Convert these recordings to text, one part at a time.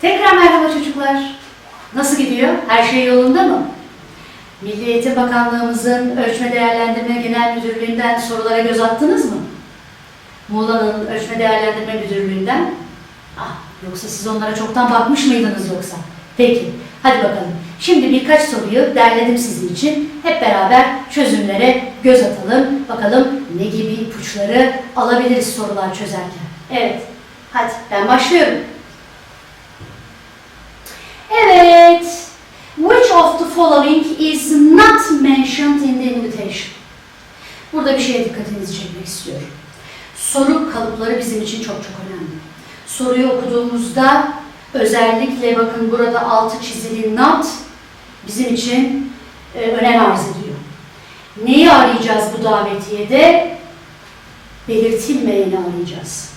Tekrar merhaba çocuklar. Nasıl gidiyor? Her şey yolunda mı? Milli Eğitim Bakanlığımızın Ölçme Değerlendirme Genel Müdürlüğü'nden sorulara göz attınız mı? Muğla'nın Ölçme Değerlendirme Müdürlüğü'nden. Ah, yoksa siz onlara çoktan bakmış mıydınız yoksa? Peki, hadi bakalım. Şimdi birkaç soruyu derledim sizin için. Hep beraber çözümlere göz atalım. Bakalım ne gibi ipuçları alabiliriz sorular çözerken. Evet, hadi ben başlıyorum. Evet. Which of the following is not mentioned in the invitation? Burada bir şeye dikkatinizi çekmek istiyorum. Soru kalıpları bizim için çok çok önemli. Soruyu okuduğumuzda özellikle bakın burada altı çizili not bizim için e, önem arz ediyor. Neyi arayacağız bu davetiyede? Belirtilmeyeni arayacağız.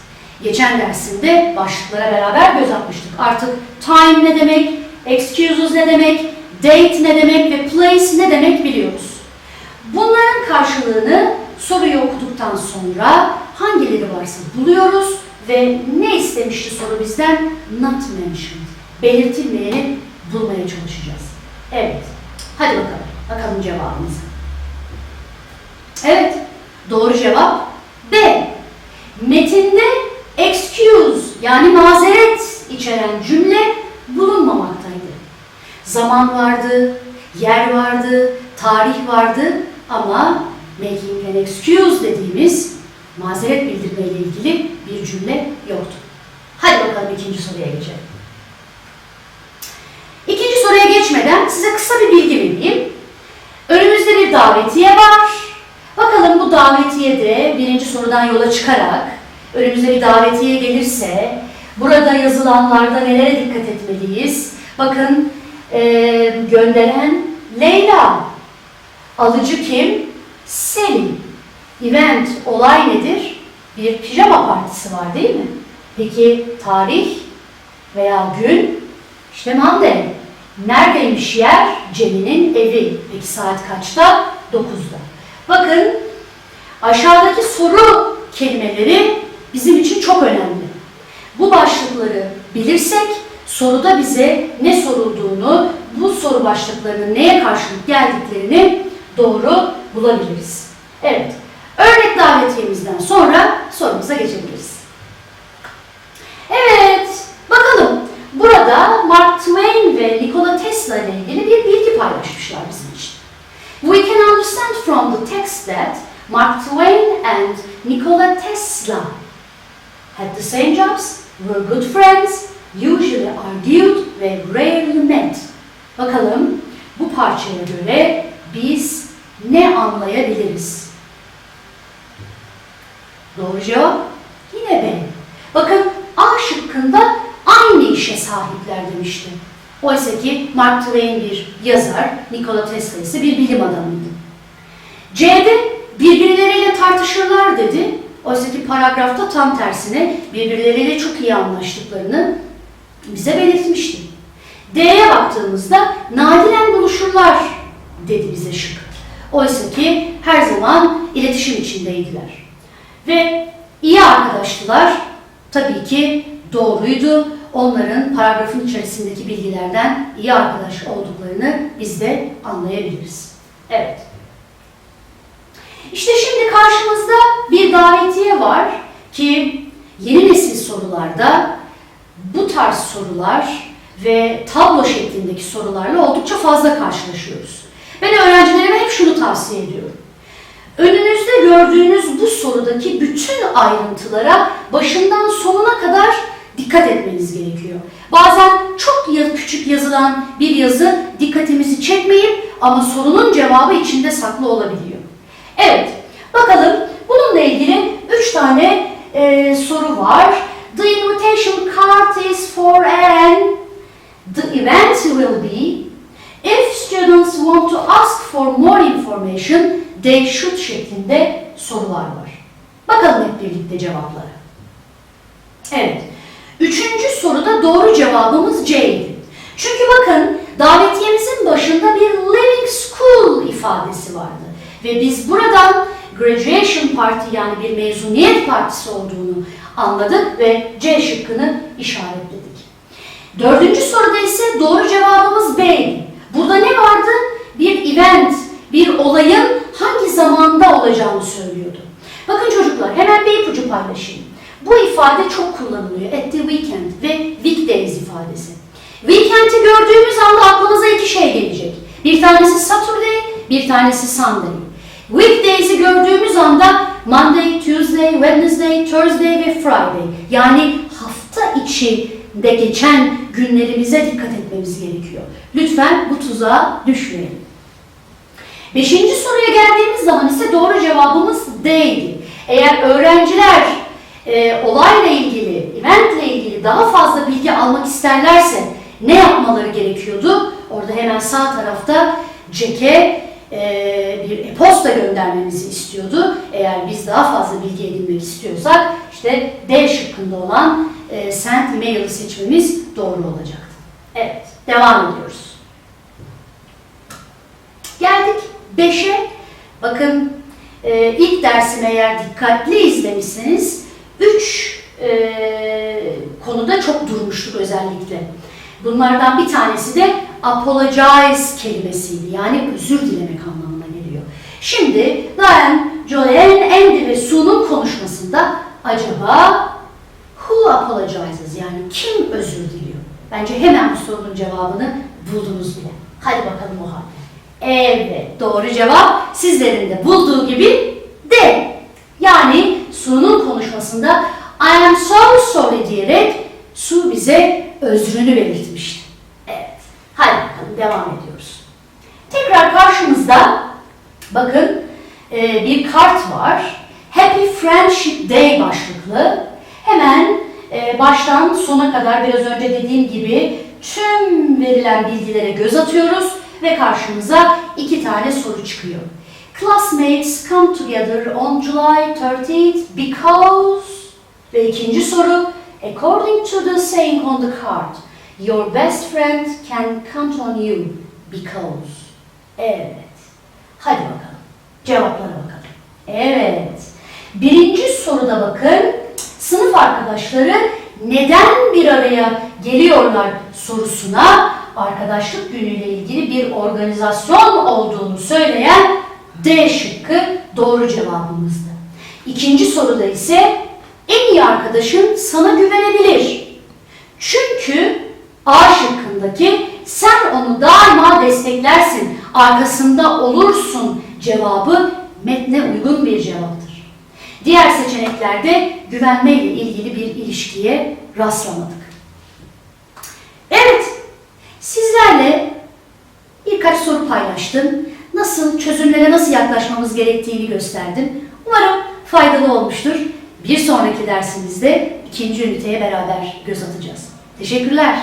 Geçen dersinde başlıklara beraber göz atmıştık. Artık time ne demek, excuses ne demek, date ne demek ve place ne demek biliyoruz. Bunların karşılığını soruyu okuduktan sonra hangileri varsa buluyoruz ve ne istemişti soru bizden? Not mentioned. Belirtilmeyeni bulmaya çalışacağız. Evet. Hadi bakalım. Bakalım cevabımıza. Evet. Doğru cevap B. Metinde excuse yani mazeret içeren cümle bulunmamaktaydı. Zaman vardı, yer vardı, tarih vardı ama making an excuse dediğimiz mazeret bildirme ile ilgili bir cümle yoktu. Hadi bakalım ikinci soruya geçelim. İkinci soruya geçmeden size kısa bir bilgi vereyim. Önümüzde bir davetiye var. Bakalım bu davetiyede birinci sorudan yola çıkarak önümüze bir davetiye gelirse burada yazılanlarda nelere dikkat etmeliyiz? Bakın eee, gönderen Leyla. Alıcı kim? Selim. Event, olay nedir? Bir pijama partisi var değil mi? Peki tarih veya gün? İşte Monday. Neredeymiş yer? Cem'in evi. Peki saat kaçta? 9'da. Bakın aşağıdaki soru kelimeleri bizim için çok önemli. Bu başlıkları bilirsek soruda bize ne sorulduğunu, bu soru başlıklarının neye karşılık geldiklerini doğru bulabiliriz. Evet, örnek davetiyemizden sonra sorumuza geçebiliriz. Evet, bakalım. Burada Mark Twain ve Nikola Tesla ile ilgili bir bilgi paylaşmışlar bizim için. We can understand from the text that Mark Twain and Nikola Tesla had the same jobs, were good friends, usually argued ve rarely met. Bakalım bu parçaya göre biz ne anlayabiliriz? Doğru cevap yine B. Bakın A şıkkında aynı işe sahipler demişti. Oysa ki Mark Twain bir yazar, Nikola Tesla ise bir bilim adamıydı. C'de birbirleriyle tartışırlar dedi. Oysa ki paragrafta tam tersine birbirleriyle çok iyi anlaştıklarını bize belirtmişti. D'ye baktığımızda nadiren buluşurlar dedi bize şık. Oysa ki her zaman iletişim içindeydiler. Ve iyi arkadaştılar. Tabii ki doğruydu. Onların paragrafın içerisindeki bilgilerden iyi arkadaş olduklarını biz de anlayabiliriz. Evet. İşte şimdi karşımızda bir davetiye var ki yeni nesil sorularda bu tarz sorular ve tablo şeklindeki sorularla oldukça fazla karşılaşıyoruz. Ben öğrencilerime hep şunu tavsiye ediyorum. Önünüzde gördüğünüz bu sorudaki bütün ayrıntılara başından sonuna kadar dikkat etmeniz gerekiyor. Bazen çok küçük yazılan bir yazı dikkatimizi çekmeyip ama sorunun cevabı içinde saklı olabiliyor. Evet, bakalım bununla ilgili üç tane e, soru var. The invitation card is for an The event will be if students want to ask for more information they should şeklinde sorular var. Bakalım hep birlikte cevaplara. Evet. Üçüncü soruda doğru cevabımız C'ydi. Çünkü bakın davetiyemizin başında bir living school ifadesi vardı. Ve biz buradan graduation party yani bir mezuniyet partisi olduğunu anladık ve C şıkkını işaretledik. Dördüncü soruda ise doğru cevabımız B. Burada ne vardı? Bir event, bir olayın hangi zamanda olacağını söylüyordu. Bakın çocuklar hemen bir ipucu paylaşayım. Bu ifade çok kullanılıyor. At the weekend ve weekdays ifadesi. Weekend'i gördüğümüz anda aklımıza iki şey gelecek. Bir tanesi Saturday, bir tanesi Sunday. Weekdays'i gördüğümüz anda Monday, Tuesday, Wednesday, Thursday ve Friday. Yani hafta içinde geçen günlerimize dikkat etmemiz gerekiyor. Lütfen bu tuzağa düşmeyelim. Beşinci soruya geldiğimiz zaman ise doğru cevabımız D'ydi. Eğer öğrenciler e, olayla ilgili, eventle ilgili daha fazla bilgi almak isterlerse ne yapmaları gerekiyordu? Orada hemen sağ tarafta Jack'e e, bir e-posta göndermemizi istiyordu. Eğer biz daha fazla bilgi edinmek istiyorsak işte D şıkkında olan e, send e-mail'i seçmemiz doğru olacaktı. Evet, devam ediyoruz. Geldik 5'e. Bakın e, ilk dersimi eğer dikkatli izlemişseniz 3 e, konuda çok durmuştuk özellikle. Bunlardan bir tanesi de apologize kelimesiydi. Yani özür dilemek anlamına geliyor. Şimdi Diane, Joanne, Andy ve Sue'nun konuşmasında acaba who apologizes yani kim özür diliyor? Bence hemen bu sorunun cevabını buldunuz bile. Hadi bakalım o halde. Evet, doğru cevap sizlerin de bulduğu gibi D. Yani Su'nun konuşmasında I am so sorry diyerek Su bize özrünü belirtmişti. Evet, hadi bakalım devam ediyoruz. Tekrar karşımızda bakın e, bir kart var. Happy Friendship Day başlıklı. Hemen e, baştan sona kadar biraz önce dediğim gibi tüm verilen bilgilere göz atıyoruz ve karşımıza iki tane soru çıkıyor. Classmates come together on July 30th because ve ikinci soru according to the saying on the card your best friend can count on you because. Evet. Hadi bakalım. Cevaplara bakalım. Evet. Birinci soruda bakın. Sınıf arkadaşları neden bir araya geliyorlar sorusuna arkadaşlık günüyle ilgili bir organizasyon olduğunu söyleyen D şıkkı doğru cevabımızdı. İkinci soruda ise en iyi arkadaşın sana güvenebilir. Çünkü A şıkkındaki sen onu daima desteklersin, arkasında olursun cevabı metne uygun bir cevaptır. Diğer seçeneklerde güvenmeyle ilgili bir ilişkiye rastlamadık. Evet, sizlerle birkaç soru paylaştım. Nasıl, çözümlere nasıl yaklaşmamız gerektiğini gösterdim. Umarım faydalı olmuştur. Bir sonraki dersimizde ikinci üniteye beraber göz atacağız. Teşekkürler.